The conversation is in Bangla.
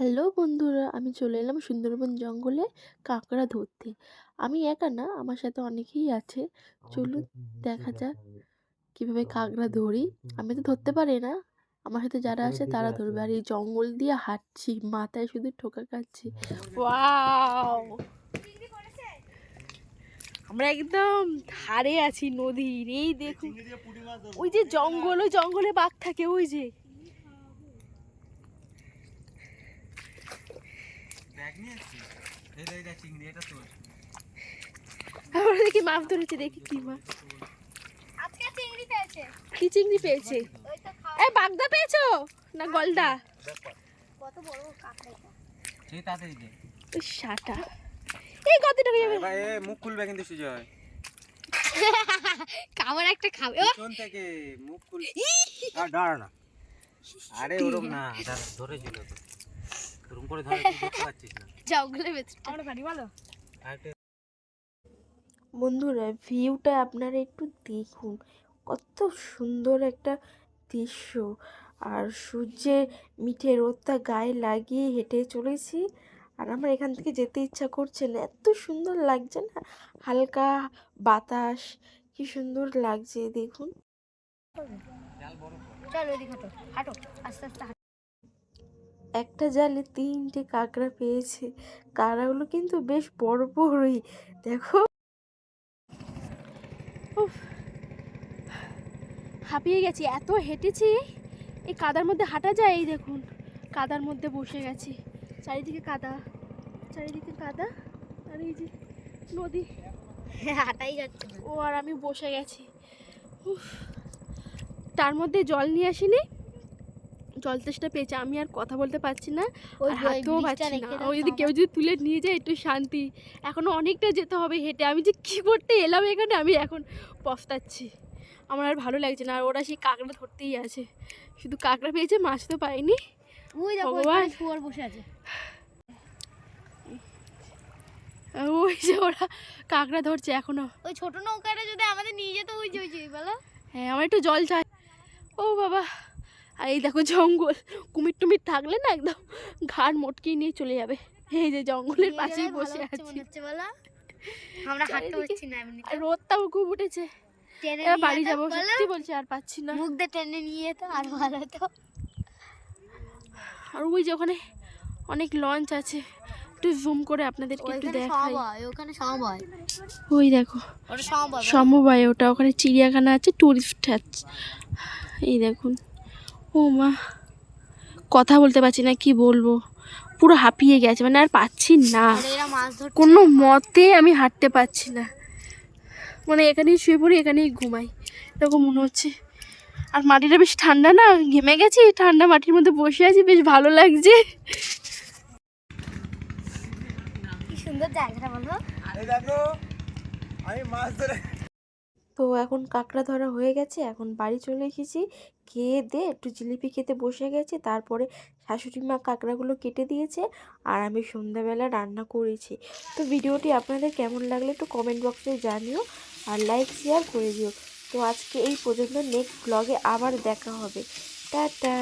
হ্যালো বন্ধুরা আমি চলে এলাম সুন্দরবন জঙ্গলে কাঁকড়া ধরতে। আমি একা না আমার সাথে অনেকেই আছে। চলুন দেখা যাক কীভাবে কাঁকড়া ধরি। আমি তো ধরতে পারি না। আমার সাথে যারা আছে তারা ধরবে। আর এই জঙ্গল দিয়ে হাঁটছি মাথায় শুধু ঠোকা খাচ্ছি। ওয়াও! আমরা একদম ধারে আছি নদীর। এই দেখুন ওই যে জঙ্গল ওই জঙ্গলে বাঘ থাকে ওই যে ব্যাগ নিয়ে এসছিস? এই দেখ, এই দেখ চিংড়ি, এটা তোর। আমরা দেখি মাছ ধরেছে দেখি কি মাছ চিংড়ি পেয়েছে। কি চিংড়ি পেয়েছে? ওই তো খাওয়া এ বাগদা পেয়েছ? না গলদা। কত বড় কাঁকড়া এই যাবে। এবার মুখ খুলবে কিন্তু সুজয়। কামড় একটা খাবে। ও! থেকে মুখ খুল আর না। আরে ওরম না। ধরেছিল তো। করে ধরে তুই দেখতে পাচ্ছিস না। জঙ্গলের ভেতর আমরা বাড়ি বলো। বন্ধুরা ভিউটা আপনারা একটু দেখুন। কত সুন্দর একটা দৃশ্য। আর সূর্যের মিঠে রোদটা গায়ে লাগিয়ে হেঁটে চলেছি। আর আমার এখান থেকে যেতে ইচ্ছা করছে না। এত সুন্দর লাগছে না? হালকা বাতাস কি সুন্দর লাগছে দেখুন। চলো হাঁটো। হাঁটো। আস্তে আস্তে একটা জালে তিনটে কাঁকড়া পেয়েছে। কাঁকড়াগুলো কিন্তু বেশ বড় বড়ই। দেখো। হাঁপিয়ে গেছি এত হেঁটেছি এই কাদার মধ্যে হাঁটা যায় এই দেখুন। কাদার মধ্যে বসে গেছি। চারিদিকে কাদা চারিদিকে কাদা আর এই যে নদী। হাঁটাই যাচ্ছে। ও আর আমি বসে গেছি। উফ, তার মধ্যে জল নিয়ে আসিনি। জল তেষ্টা পেয়েছে আমি আর কথা বলতে পারছি না ওই ওই ব্রিজটা পারছি না। রেখে দাও ও যদি কেউ যদি তুলে নিয়ে যায় একটু শান্তি। এখনও অনেকটা যেতে হবে হেঁটে। আমি যে কি করতে এলাম এখানে আমি এখন পস্তাচ্ছি। আমার আর ভালো লাগছে না আর ওরা সেই কাঁকড়া ধরতেই আছে। শুধু কাঁকড়া পেয়েছে মাছ তো পাইনি। ভগবান। বসে আছে। ওই যে ওরা কাঁকড়া ধরছে এখনও। ওই ছোট নৌকাটা যদি আমাদের নিয়ে যেত ওই যে ওই যে বলো। হ্যাঁ আমার একটু জল চাই। ও বাবা। আর এই দেখো জঙ্গল। কুমির টুমির থাকলে না একদম ঘাড় মটকিয়ে নিয়ে চলে যাবে। এই যে জঙ্গলের পাশেই বসে আছি। হচ্ছে বলো? আমরা হাঁটতে পারছি না রোদটাও খুব উঠেছে। বাড়ি যাব সত্যি বলছি আর পাচ্ছি না। মুখ দিয়ে টেনে নিয়ে যেত আর ভালো হতো আর ওই যে ওখানে অনেক লঞ্চ আছে। একটু জুম করে আপনাদেরকে একটু দেখাই। ওখানে সময় ওই দেখো সমবায় ওটা ওখানে চিড়িয়াখানা আছে টুরিস্ট আছে। এই দেখুন। ও মা কথা বলতে পারছি না কি বলব? পুরো হাঁপিয়ে গেছে মানে আর পাচ্ছি না। কোনো মতে আমি হাঁটতে পারছি না। মানে এখানেই শুয়ে পড়ি এখানেই ঘুমাই। এরকম মনে হচ্ছে। আর মাটিটা বেশ ঠান্ডা না ঘেমে গেছি ঠান্ডা মাটির মধ্যে বসে আছি বেশ ভালো লাগছে। কি সুন্দর জায়গাটা বলো। আমি মাছ ধরে তো এখন কাঁকড়া ধরা হয়ে গেছে, এখন বাড়ি চলে এসেছি। খেয়ে দিয়ে একটু জিলিপি খেতে বসে গেছে, তারপরে শাশুড়ি মা কাঁকড়াগুলো কেটে দিয়েছে আর আমি সন্ধ্যাবেলা রান্না করেছি। তো ভিডিওটি আপনাদের কেমন লাগলে একটু কমেন্ট বক্সে জানিও আর লাইক শেয়ার করে দিও। তো আজকে এই পর্যন্ত নেক্সট ব্লগে আবার দেখা হবে। টাটা!